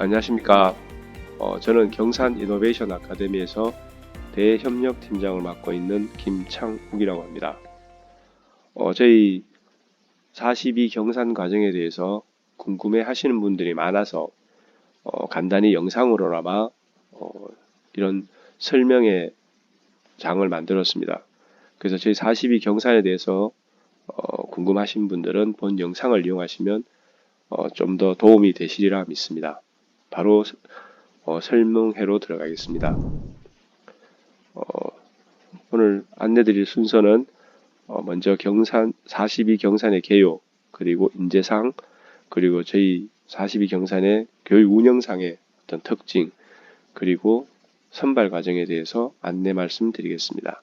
안녕하십니까. 어, 저는 경산 이노베이션 아카데미에서 대협력 팀장을 맡고 있는 김창욱이라고 합니다. 어, 저희 42 경산 과정에 대해서 궁금해 하시는 분들이 많아서 어, 간단히 영상으로나마 어, 이런 설명의 장을 만들었습니다. 그래서 저희 42 경산에 대해서 어, 궁금하신 분들은 본 영상을 이용하시면 어, 좀 더 도움이 되시리라 믿습니다. 바로 어, 설명회로 들어가겠습니다. 어, 오늘 안내드릴 순서는 어, 먼저 경산 42 경산의 개요 그리고 인재상 그리고 저희 42 경산의 교육 운영상의 어떤 특징 그리고 선발 과정에 대해서 안내 말씀드리겠습니다.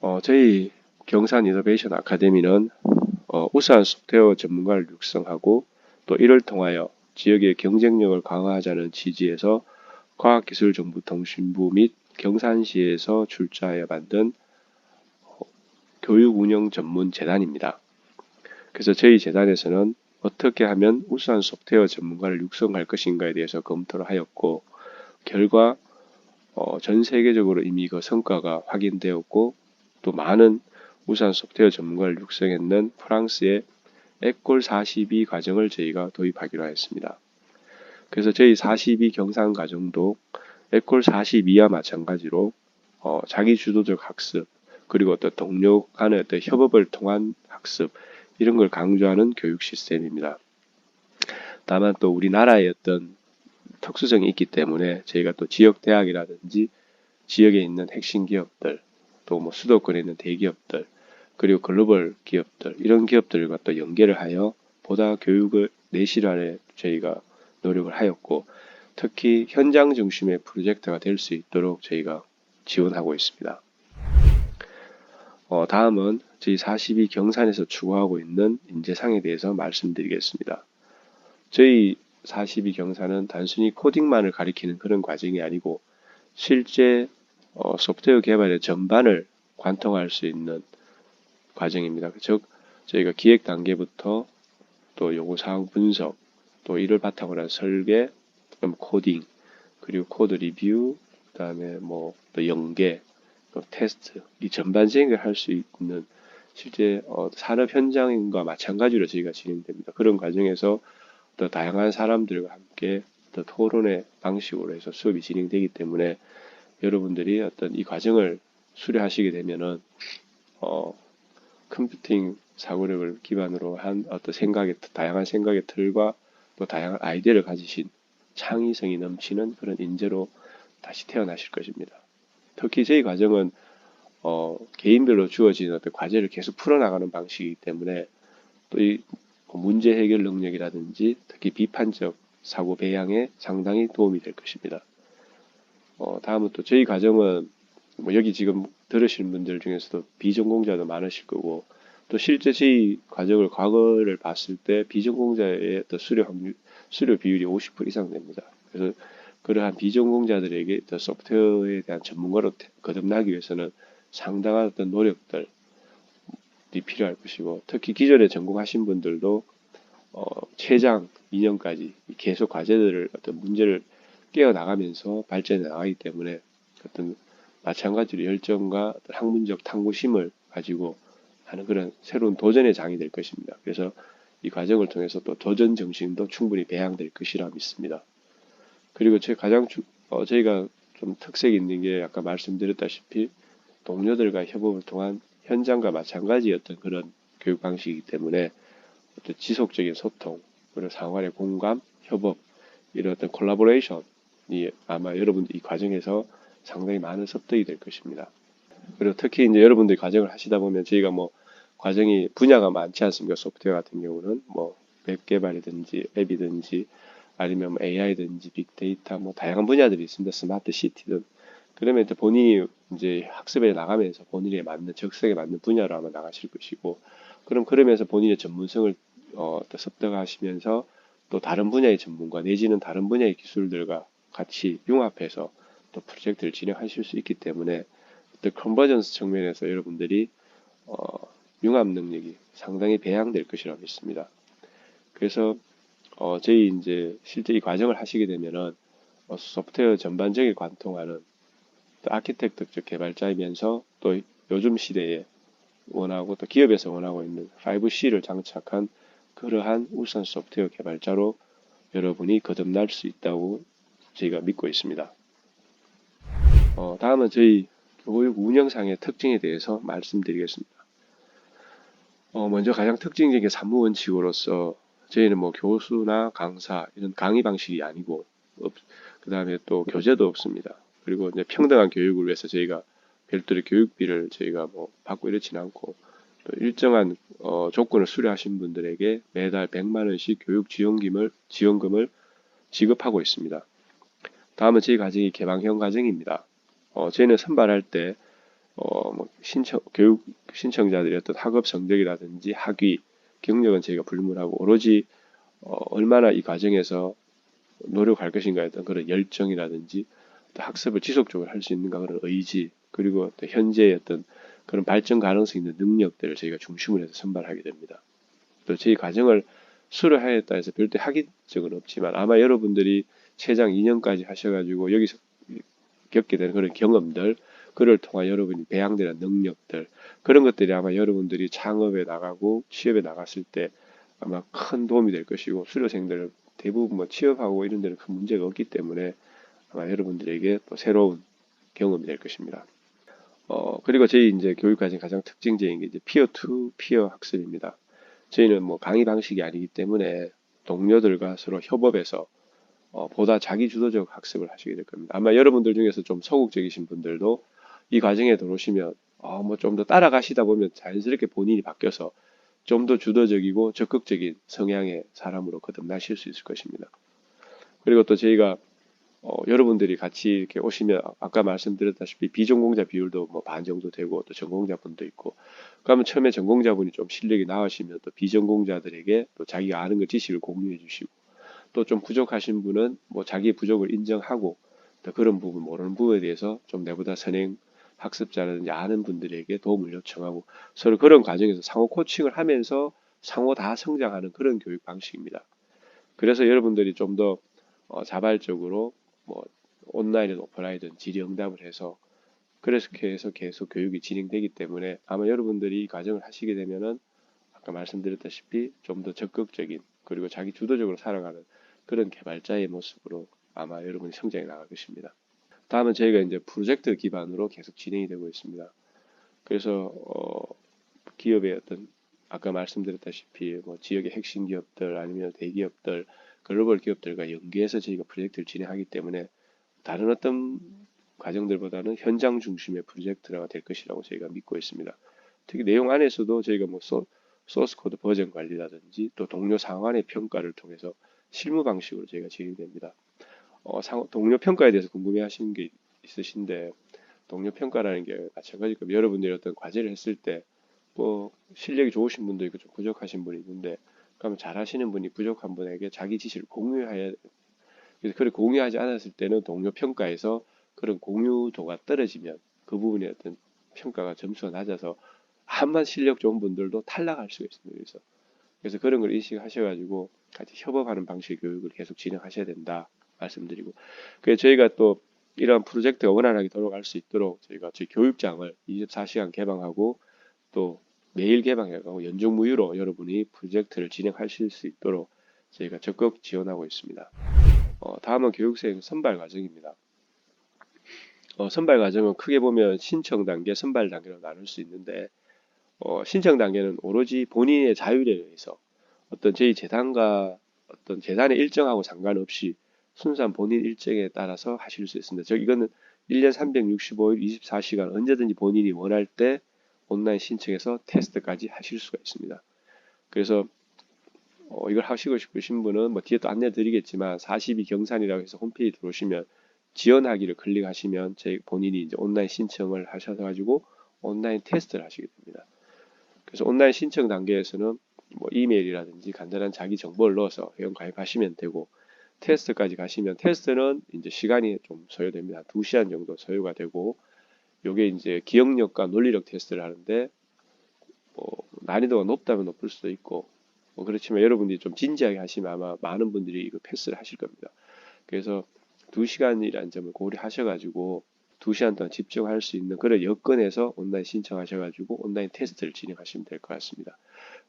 어, 저희 경산 이노베이션 아카데미는 어, 우수한 소프트웨어 전문가를 육성하고 또 이를 통하여 지역의 경쟁력을 강화하자는 취지에서 과학기술정보통신부 및 경산시에서 출자하여 만든 어, 교육운영 전문 재단입니다. 그래서 저희 재단에서는 어떻게 하면 우수한 소프트웨어 전문가를 육성할 것인가에 대해서 검토를 하였고 결과 어, 전 세계적으로 이미 그 성과가 확인되었고 또 많은 우수한 소프트웨어 전문가를 육성했는 프랑스의 에꼴 42 과정을 저희가 도입하기로 하였습니다. 그래서 저희 42 경상 과정도 에꼴 42와 마찬가지로 어, 자기 주도적 학습 그리고 어떤 동료 간의 어떤 협업을 통한 학습 이런 걸 강조하는 교육 시스템입니다. 다만 또 우리나라의 어떤 특수성이 있기 때문에 저희가 또 지역 대학이라든지 지역에 있는 핵심 기업들 또 뭐 수도권에 있는 대기업들 그리고 글로벌 기업들 이런 기업들과 또 연계를 하여 보다 교육을 내실화에 저희가 노력을 하였고 특히 현장 중심의 프로젝트가 될 수 있도록 저희가 지원하고 있습니다. 어, 다음은 저희 42 경산에서 추구하고 있는 인재상에 대해서 말씀드리겠습니다. 저희 42 경산은 단순히 코딩만을 가리키는 그런 과정이 아니고 실제 어, 소프트웨어 개발의 전반을 관통할 수 있는 과정입니다. 즉 저희가 기획 단계부터 또 요구 사항 분석, 또 이를 바탕으로 한 설계, 그다음 코딩, 그리고 코드 리뷰, 그다음에 뭐 또 연계, 또 테스트 이 전반적인 할수 있는 실제 어, 산업 현장과 마찬가지로 저희가 진행됩니다. 그런 과정에서 또 다양한 사람들과 함께 또 토론의 방식으로 해서 수업이 진행되기 때문에 여러분들이 어떤 이 과정을 수료하시게 되면은 어, 컴퓨팅 사고력을 기반으로 한 어떤 생각의 다양한 생각의 틀과 또 다양한 아이디어를 가지신 창의성이 넘치는 그런 인재로 다시 태어나실 것입니다. 특히 저희 과정은 어, 개인별로 주어진 어떤 과제를 계속 풀어나가는 방식이기 때문에 또 이 문제 해결 능력이라든지 특히 비판적 사고 배양에 상당히 도움이 될 것입니다. 어, 다음은 또 저희 과정은 뭐 여기 지금 들으시는 분들 중에서도 비전공자도 많으실 거고 또 실제 저희 과정을 과거를 봤을 때 비전공자의 어떤 수료 확률, 수료 비율이 50% 이상 됩니다. 그래서 그러한 비전공자들에게 더 소프트웨어에 대한 전문가로 태- 거듭나기 위해서는 상당한 어떤 노력들이 필요할 것이고 특히 기존에 전공하신 분들도 어, 최장 2년까지 계속 과제들을 어떤 문제를 깨어 나가면서 발전해 나가기 때문에 어떤 마찬가지로 열정과 학문적 탐구심을 가지고 하는 그런 새로운 도전의 장이 될 것입니다. 그래서 이 과정을 통해서 또 도전 정신도 충분히 배양될 것이라 믿습니다. 그리고 제 가장 주, 어, 저희가 좀 특색이 있는 게 아까 말씀드렸다시피 동료들과 협업을 통한 현장과 마찬가지였던 그런 교육 방식이기 때문에 어떤 지속적인 소통, 그리고 상황의 공감, 협업, 이런 어떤 콜라보레이션이 아마 여러분들 이 과정에서 상당히 많은 습득이 될 것입니다. 그리고 특히 이제 여러분들이 과정을 하시다 보면 저희가 뭐 과정이 분야가 많지 않습니까? 소프트웨어 같은 경우는 뭐 웹 개발이든지 앱이든지 아니면 뭐 AI든지 빅데이터 뭐 다양한 분야들이 있습니다. 스마트 시티든 그러면 이제 본인이 이제 학습에 나가면서 본인에 맞는 적성에 맞는 분야로 아마 나가실 것이고 그럼 그러면서 본인의 전문성을 어, 또 습득하시면서 또 다른 분야의 전문가 내지는 다른 분야의 기술들과 같이 융합해서 또 프로젝트를 진행하실 수 있기 때문에 또 컨버전스 측면에서 여러분들이 어, 융합 능력이 상당히 배양될 것이라고 믿습니다. 그래서 어, 저희 이제 실제 이 과정을 하시게 되면은 어, 소프트웨어 전반적인 관통하는 또 아키텍트적 개발자이면서 또 요즘 시대에 원하고 또 기업에서 원하고 있는 5C를 장착한 그러한 우선 소프트웨어 개발자로 여러분이 거듭날 수 있다고 저희가 믿고 있습니다. 어, 다음은 저희 교육 운영상의 특징에 대해서 말씀드리겠습니다. 어, 먼저 가장 특징적인 사무 원칙으로서 저희는 뭐 교수나 강사 이런 강의 방식이 아니고 그 다음에 또 교재도 없습니다. 그리고 이제 평등한 교육을 위해서 저희가 별도의 교육비를 저희가 뭐 받고 이렇지는 않고 또 일정한 어, 조건을 수료하신 분들에게 매달 100만 원씩 교육 지원금을 지원금을 지급하고 있습니다. 다음은 저희 과정이 개방형 과정입니다. 어, 저희는 선발할 때 어, 뭐 신청 교육 신청자들의 어떤 학업 성적이라든지 학위 경력은 저희가 불문하고 오로지 어, 얼마나 이 과정에서 노력할 것인가에 어떤 그런 열정이라든지 또 학습을 지속적으로 할 수 있는가 그런 의지 그리고 또 현재의 어떤 그런 발전 가능성 있는 능력들을 저희가 중심으로 해서 선발하게 됩니다. 또 저희 과정을 수료하였다 해서 별도 학위적은 없지만 아마 여러분들이 최장 2년까지 하셔가지고 여기서 겪게 되는 그런 경험들 그를 통한 여러분이 배양되는 능력들 그런 것들이 아마 여러분들이 창업에 나가고 취업에 나갔을 때 아마 큰 도움이 될 것이고 수료생들 대부분 뭐 취업하고 이런 데는 큰 문제가 없기 때문에 아마 여러분들에게 또 새로운 경험이 될 것입니다. 어, 그리고 저희 이제 교육과정 가장 특징적인 게 이제 피어 투 피어 학습입니다. 저희는 뭐 강의 방식이 아니기 때문에 동료들과 서로 협업해서 어, 보다 자기 주도적 학습을 하시게 될 겁니다. 아마 여러분들 중에서 좀 소극적이신 분들도 이 과정에 들어오시면 어, 뭐좀 더 따라가시다 보면 자연스럽게 본인이 바뀌어서 좀 더 주도적이고 적극적인 성향의 사람으로 거듭나실 수 있을 것입니다. 그리고 또 저희가 어, 여러분들이 같이 이렇게 오시면 아까 말씀드렸다시피 비전공자 비율도 뭐 반 정도 되고 또 전공자분도 있고 그러면 처음에 전공자분이 좀 실력이 나으시면 또 비전공자들에게 또 자기가 아는 것 지식을 공유해 주시고 또 좀 부족하신 분은 뭐 자기의 부족을 인정하고 또 그런 부분 모르는 부분에 대해서 좀 내보다 선행 학습자라든지 아는 분들에게 도움을 요청하고 서로 그런 과정에서 상호 코칭을 하면서 상호 다 성장하는 그런 교육 방식입니다. 그래서 여러분들이 좀더 어, 자발적으로 뭐 온라인이든 오프라인이든 질의응답을 해서 그렇게 해서 계속 교육이 진행되기 때문에 아마 여러분들이 이 과정을 하시게 되면은 아까 말씀드렸다시피 좀 더 적극적인 그리고 자기 주도적으로 살아가는 그런 개발자의 모습으로 아마 여러분이 성장해 나갈 것입니다. 다음은 저희가 이제 프로젝트 기반으로 계속 진행이 되고 있습니다. 그래서 어, 기업의 어떤 아까 말씀드렸다시피 뭐 지역의 핵심 기업들 아니면 대기업들 글로벌 기업들과 연계해서 저희가 프로젝트를 진행하기 때문에 다른 어떤 과정들보다는 현장 중심의 프로젝트가 될 것이라고 저희가 믿고 있습니다. 특히 내용 안에서도 저희가 뭐 소, 소스 코드 버전 관리라든지 또 동료 상환의 평가를 통해서 실무 방식으로 저희가 진행됩니다. 어, 상, 동료 평가에 대해서 궁금해 하시는 게 있으신데 동료 평가라는 게 마찬가지로 여러분들이 어떤 과제를 했을 때 뭐 실력이 좋으신 분도 있고 좀 부족하신 분이 있는데 그러면 잘하시는 분이 부족한 분에게 자기 지시를 공유해야 그래서 그걸 공유하지 않았을 때는 동료 평가에서 그런 공유도가 떨어지면 그 부분에 어떤 평가가 점수가 낮아서 한만 실력 좋은 분들도 탈락할 수가 있습니다. 그래서 그래서 그런 걸 인식하셔가지고 같이 협업하는 방식 교육을 계속 진행하셔야 된다 말씀드리고 그래서 저희가 또 이러한 프로젝트가 원활하게 돌아갈 수 있도록 저희가 저희 교육장을 24시간 개방하고 또 매일 개방해가고 연중 무휴로 여러분이 프로젝트를 진행하실 수 있도록 저희가 적극 지원하고 있습니다. 어, 다음은 교육생 선발 과정입니다. 어, 선발 과정은 크게 보면 신청 단계, 선발 단계로 나눌 수 있는데 어, 신청 단계는 오로지 본인의 자율에 의해서 어떤 저희 재단과 어떤 재단의 일정하고 상관없이 순수한 본인 일정에 따라서 하실 수 있습니다. 저 이거는 1년 365일 24시간 언제든지 본인이 원할 때 온라인 신청해서 테스트까지 하실 수가 있습니다. 그래서 어, 이걸 하시고 싶으신 분은 뭐 뒤에 또 안내 드리겠지만 42 경산이라고 해서 홈페이지 들어오시면 지원하기를 클릭하시면 제 본인이 이제 온라인 신청을 하셔서 가지고 온라인 테스트를 하시게 됩니다. 그래서 온라인 신청 단계에서는 뭐 이메일이라든지 간단한 자기 정보를 넣어서 회원 가입하시면 되고 테스트까지 가시면 테스트는 이제 시간이 좀 소요됩니다. 2시간 정도 소요가 되고 요게 이제 기억력과 논리력 테스트를 하는데 뭐 난이도가 높다면 높을 수도 있고 뭐 그렇지만 여러분들이 좀 진지하게 하시면 아마 많은 분들이 이거 패스를 하실 겁니다. 그래서 2시간이라는 점을 고려하셔가지고 2시간 동안 집중할 수 있는 그런 여건에서 온라인 신청하셔가지고 온라인 테스트를 진행하시면 될 것 같습니다.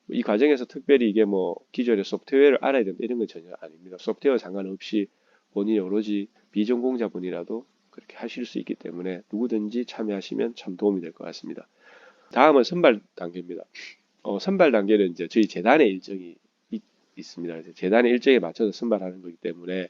이 과정에서 특별히 이게 뭐 기존의 소프트웨어를 알아야 된다 이런 건 전혀 아닙니다. 소프트웨어 상관없이 본인이 오로지 비전공자분이라도 그렇게 하실 수 있기 때문에 누구든지 참여하시면 참 도움이 될 것 같습니다. 다음은 선발 단계입니다. 어, 선발 단계는 이제 저희 재단의 일정이 있, 습니다 재단의 일정에 맞춰서 선발하는 거기 때문에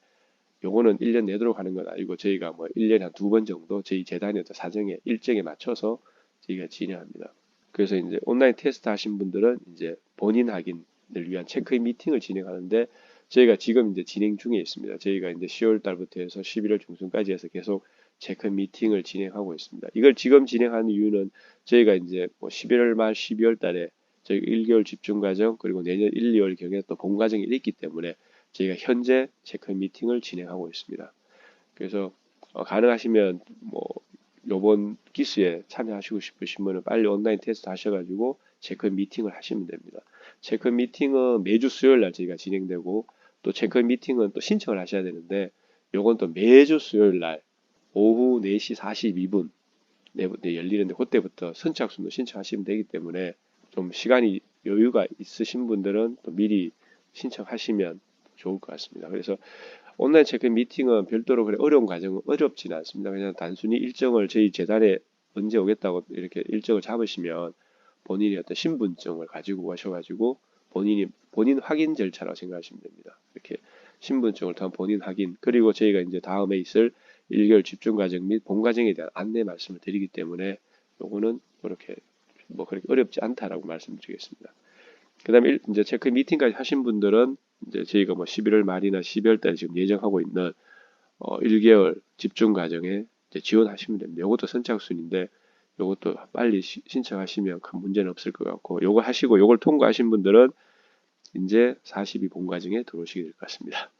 요거는 1년 내도록 하는 건 아니고 저희가 뭐 1년에 한 두 번 정도 저희 재단의 사정에 일정에 맞춰서 저희가 진행합니다. 그래서 이제 온라인 테스트 하신 분들은 이제 본인 확인을 위한 체크인 미팅을 진행하는데 저희가 지금 이제 진행 중에 있습니다. 저희가 이제 10월 달부터 해서 11월 중순까지 해서 계속 체크 미팅을 진행하고 있습니다. 이걸 지금 진행하는 이유는 저희가 이제 뭐 11월 말 12월 달에 저희 1개월 집중 과정 그리고 내년 1, 2월 경에 또 본 과정이 있기 때문에 저희가 현재 체크 미팅을 진행하고 있습니다. 그래서 어, 가능하시면 뭐 요번 기수에 참여하시고 싶으신 분은 빨리 온라인 테스트 하셔가지고 체크 미팅을 하시면 됩니다. 체크 미팅은 매주 수요일 날 저희가 진행되고 또 체크 미팅은 또 신청을 하셔야 되는데 요건 또 매주 수요일 날 오후 4시 42분 네, 네, 열리는데 그때부터 선착순도 신청하시면 되기 때문에 좀 시간이 여유가 있으신 분들은 또 미리 신청하시면 좋을 것 같습니다. 그래서 온라인 체크 미팅은 별도로 그래 어려운 과정은 어렵지는 않습니다. 그냥 단순히 일정을 저희 재단에 언제 오겠다고 이렇게 일정을 잡으시면 본인이 어떤 신분증을 가지고 오셔가지고 본인이 본인 확인 절차라고 생각하시면 됩니다. 이렇게 신분증을 통한 본인 확인 그리고 저희가 이제 다음에 있을 1개월 집중 과정 및 본 과정에 대한 안내 말씀을 드리기 때문에 요거는 그렇게 뭐 그렇게 어렵지 않다라고 말씀드리겠습니다. 그 다음에 이제 체크 미팅까지 하신 분들은 이제 저희가 뭐 11월 말이나 12월 달에 지금 예정하고 있는 어 1개월 집중 과정에 지원하시면 됩니다. 이것도 선착순인데 이것도 빨리 시, 신청하시면 큰 문제는 없을 것 같고 요거 하시고 요걸 통과하신 분들은 이제 42본 과정에 들어오시게 될 것 같습니다.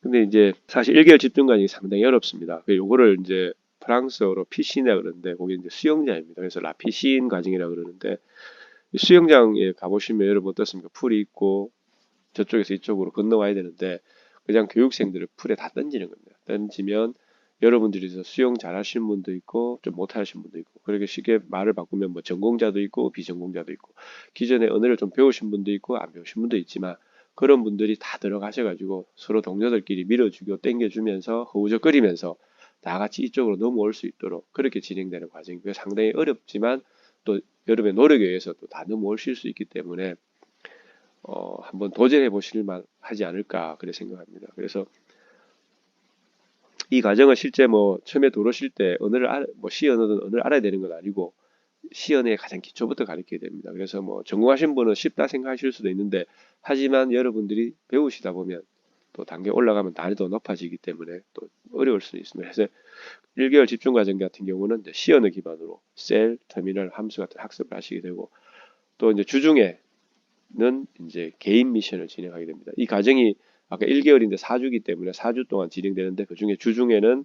근데 이제 사실 1개월 집중 과정이 상당히 어렵습니다. 요거를 이제 프랑스어로 피시나 그러는데 거기 이제 수영장입니다. 그래서 라피신 과정이라 그러는데 수영장에 가보시면 여러분 어떻습니까? 풀이 있고 저쪽에서 이쪽으로 건너와야 되는데 그냥 교육생들을 풀에 다 던지는 겁니다. 던지면 여러분들이 수영 잘하시는 분도 있고 좀 못하시는 분도 있고 그렇게 쉽게 말을 바꾸면 뭐 전공자도 있고 비전공자도 있고 기존에 언어를 좀 배우신 분도 있고 안 배우신 분도 있지만 그런 분들이 다 들어가셔가지고 서로 동료들끼리 밀어주고 땡겨주면서 허우적거리면서 다 같이 이쪽으로 넘어올 수 있도록 그렇게 진행되는 과정이고요. 상당히 어렵지만 또 여러분의 노력에 의해서 또 다 넘어오실 수 있기 때문에 어, 한번 도전해 보실 만 하지 않을까 그래 생각합니다. 그래서 이 과정은 실제 뭐 처음에 들어오실 때 언어를 알, 뭐시 언어든 언어를 알아야 되는 건 아니고 시 언어의 가장 기초부터 가르쳐야 됩니다. 그래서 뭐 전공하신 분은 쉽다 생각하실 수도 있는데 하지만 여러분들이 배우시다 보면 또 단계 올라가면 난이도 높아지기 때문에 또 어려울 수 있습니다. 그래서 1개월 집중 과정 같은 경우는 이제 시 언어 기반으로 셀, 터미널, 함수 같은 학습을 하시게 되고 또 이제 주중에 는 이제 개인 미션을 진행하게 됩니다. 이 과정이 아까 1개월인데 4주기 때문에 4주 동안 진행되는데 그 중에 주중에는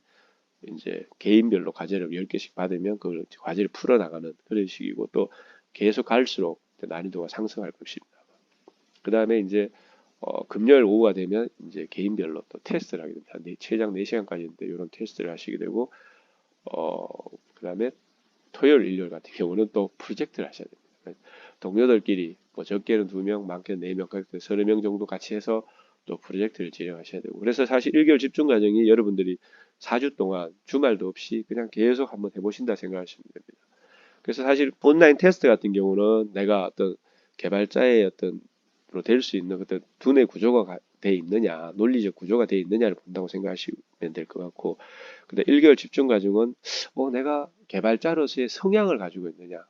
이제 개인별로 과제를 10개씩 받으면 그 과제를 풀어나가는 그런 식이고 또 계속 갈수록 난이도가 상승할 것입니다. 그 다음에 이제 어, 금요일 오후가 되면 이제 개인별로 또 테스트를 하게 됩니다. 네, 최장 4시간까지 있는데 이런 테스트를 하시게 되고 어, 그 다음에 토요일, 일요일 같은 경우는 또 프로젝트를 하셔야 됩니다. 동료들끼리 뭐 적게는 2명, 많게는 4명, 그렇게 30명 정도 같이 해서 또 프로젝트를 진행하셔야 되고 그래서 사실 1개월 집중 과정이 여러분들이 4주 동안 주말도 없이 그냥 계속 한번 해보신다 생각하시면 됩니다. 그래서 사실 온라인 테스트 같은 경우는 내가 어떤 개발자의 어떤 될수 있는 어떤 두뇌 구조가 돼 있느냐, 논리적 구조가 돼 있느냐를 본다고 생각하시면 될 것 같고, 근데 1개월 집중 과정은 어 내가 개발자로서의 성향을 가지고 있느냐,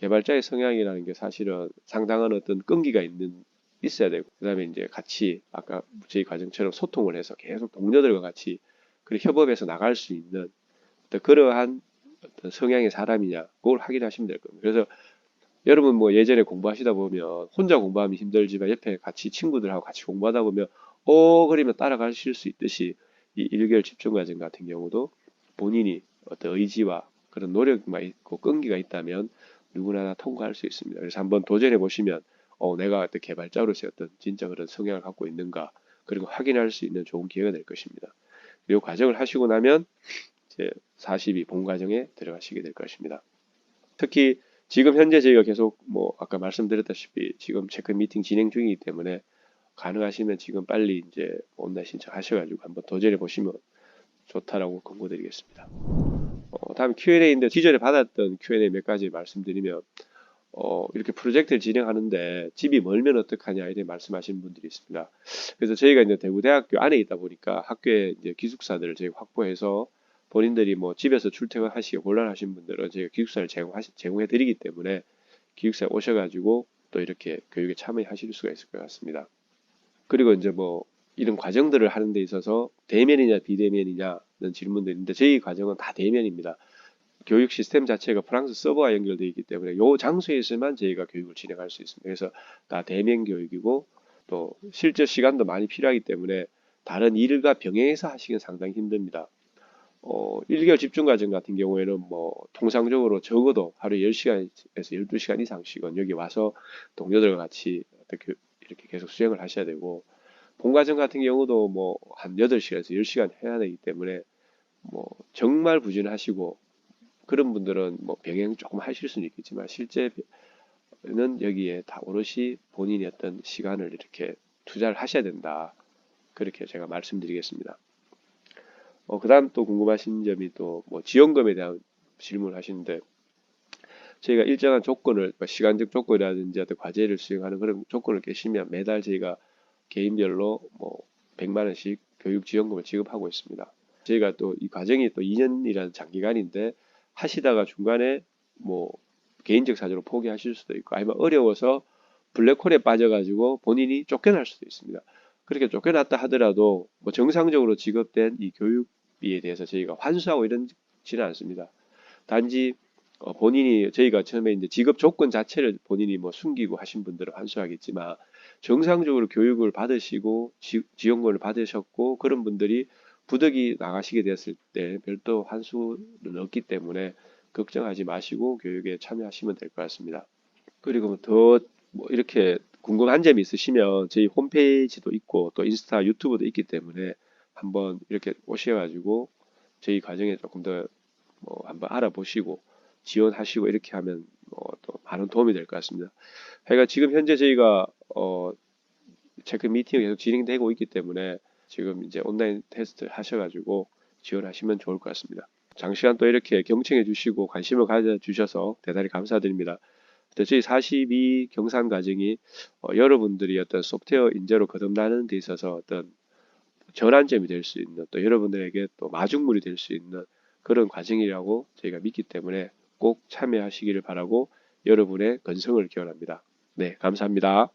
개발자의 성향이라는 게 사실은 상당한 어떤 끈기가 있는 있어야 되고 그다음에 이제 같이 아까 저희 과정처럼 소통을 해서 계속 동료들과 같이 그 협업해서 나갈 수 있는 어떤 그러한 어떤 성향의 사람이냐 그걸 확인하시면 될 겁니다. 그래서 여러분 뭐 예전에 공부하시다 보면 혼자 공부하면 힘들지만 옆에 같이 친구들하고 같이 공부하다 보면 어 그러면 따라가실 수 있듯이 이 1개월 집중 과정 같은 경우도 본인이 어떤 의지와 그런 노력만 있고 끈기가 있다면 누구나 다 통과할 수 있습니다. 그래서 한번 도전해 보시면 어, 내가 어떤 개발자로서 어떤 진짜 그런 성향을 갖고 있는가 거 확인할 수 있는 좋은 기회가 될 것입니다. 그리고 과정을 하시고 나면 이제 42 본 과정에 들어가시게 될 것입니다. 특히 지금 현재 저희가 계속 뭐 아까 말씀드렸다시피 지금 체크 미팅 진행 중이기 때문에 가능하시면 지금 빨리 이제 온라인 신청하셔가지고 한번 도전해 보시면 좋다라고 권고드리겠습니다. 어, 다음 Q&A인데 기존에 받았던 Q&A 몇 가지 말씀드리면 어, 이렇게 프로젝트를 진행하는데 집이 멀면 어떡하냐 이렇게 말씀하시는 분들이 있습니다. 그래서 저희가 이제 대구대학교 안에 있다 보니까 학교에 이제 기숙사들을 저희가 확보해서 본인들이 뭐 집에서 출퇴근하시기 곤란하신 분들은 저희가 기숙사를 제공해 드리기 때문에 기숙사에 오셔가지고 또 이렇게 교육에 참여하실 수가 있을 것 같습니다. 그리고 이제 뭐 이런 과정들을 하는 데 있어서 대면이냐 비대면이냐는 질문들인데 저희 과정은 다 대면입니다. 교육 시스템 자체가 프랑스 서버와 연결되어 있기 때문에 요 장소에서만 저희가 교육을 진행할 수 있습니다. 그래서 다 대면 교육이고 또 실제 시간도 많이 필요하기 때문에 다른 일과 병행해서 하시기는 상당히 힘듭니다. 어, 1개월 집중 과정 같은 경우에는 뭐 통상적으로 적어도 하루에 10시간에서 12시간 이상씩은 여기 와서 동료들과 같이 이렇게 계속 수행을 하셔야 되고 본과정 같은 경우도 뭐 한 8시간에서 10시간 해야 되기 때문에 뭐 정말 부진하시고 그런 분들은 뭐 병행 조금 하실 수는 있겠지만 실제는 여기에 다 오롯이 본인이 어떤 시간을 이렇게 투자를 하셔야 된다. 그렇게 제가 말씀드리겠습니다. 어, 그 다음 또 궁금하신 점이 또 뭐 지원금에 대한 질문을 하시는데 저희가 일정한 조건을 뭐 시간적 조건이라든지 어떤 과제를 수행하는 그런 조건을 깨시면 매달 저희가 개인별로 뭐 100만 원씩 교육 지원금을 지급하고 있습니다. 저희가 또 이 과정이 또 2년이라는 장기간인데 하시다가 중간에 뭐 개인적 사정으로 포기하실 수도 있고 아니면 어려워서 블랙홀에 빠져가지고 본인이 쫓겨날 수도 있습니다. 그렇게 쫓겨났다 하더라도 뭐 정상적으로 지급된 이 교육비에 대해서 저희가 환수하고 이런지는 않습니다. 단지 어, 본인이 저희가 처음에 이제 지급 조건 자체를 본인이 뭐 숨기고 하신 분들은 환수하겠지만 정상적으로 교육을 받으시고 지, 지원금을 받으셨고 그런 분들이 부득이 나가시게 됐을 때 별도 환수는 없기 때문에 걱정하지 마시고 교육에 참여하시면 될 것 같습니다. 그리고 더 뭐 이렇게 궁금한 점이 있으시면 저희 홈페이지도 있고 또 인스타 유튜브도 있기 때문에 한번 이렇게 오셔가지고 저희 과정에 조금 더 뭐 한번 알아보시고 지원하시고 이렇게 하면 뭐또 많은 도움이 될 것 같습니다. 하여간 지금 현재 저희가 어 체크 미팅이 계속 진행되고 있기 때문에 지금 이제 온라인 테스트 하셔가지고 지원하시면 좋을 것 같습니다. 장시간 또 이렇게 경청해 주시고 관심을 가져 주셔서 대단히 감사드립니다. 저희 42 경산 과정이 어, 여러분들이 어떤 소프트웨어 인재로 거듭나는 데 있어서 어떤 전환점이 될 수 있는 또 여러분들에게 또 마중물이 될 수 있는 그런 과정이라고 저희가 믿기 때문에 꼭 참여하시기를 바라고 여러분의 건성을 기원합니다. 네, 감사합니다.